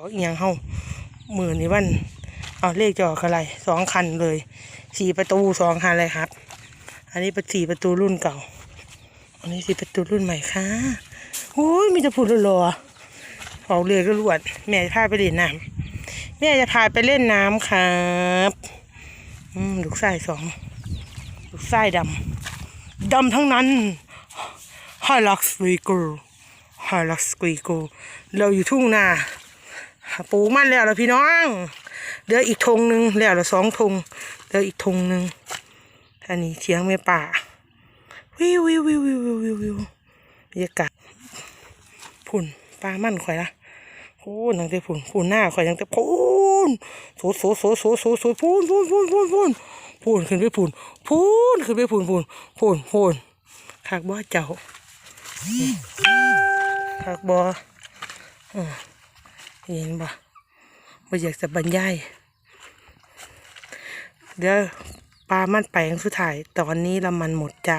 ออีหยังเฮาหมื่นนี่วันเอาเลขจะออกอะไรสองคันเลยสี่ประตูสองคันเลยครับ อันนี้เป็นสี่ประตูรุ่นเก่า อันนี้สี่ประตูรุ่นใหม่ค่ะโอ้ยมีแต่พูดรอๆออกเรือก็รวดแม่จะพาไปเล่นน้ำแม่จะพาไปเล่นน้ำครับอืมลูกไส้สองลูกไส้ดำดำทั้งนั้นฮาลักสวีกูฮาลักสวีกูเราอยู่ทุ่งนา ปลูกมันแล้วล่ะพี่น้องเหลืออีกธงหนึ่งแล้วละสองธงเหลืออีกธงหนึ่งท่านี้เทียงแม่ป่าวิววิววิววิววิววิววิวบรรยากาศผุ่นปลามันข่อยละโอ้นังแต่ผุ่นผุ่นหน้าข่อยยังแต่ผุ่นโสดโสดโสดโสดโสดโสดผุ่นผุ่นผุ่นผุ่นผุ่นผุ่นขึ้นไปผุ่นผุ่นขึ้นไปผุ่นผุ่นผุ่นผุ่นคักบ่เจ้าคักบ่อืม เห็นบ่บ่อยากจะบรรยาย เดี๋ยวปลามันแปลงสุดท้าย ตอนนี้ละมันหมดจ้า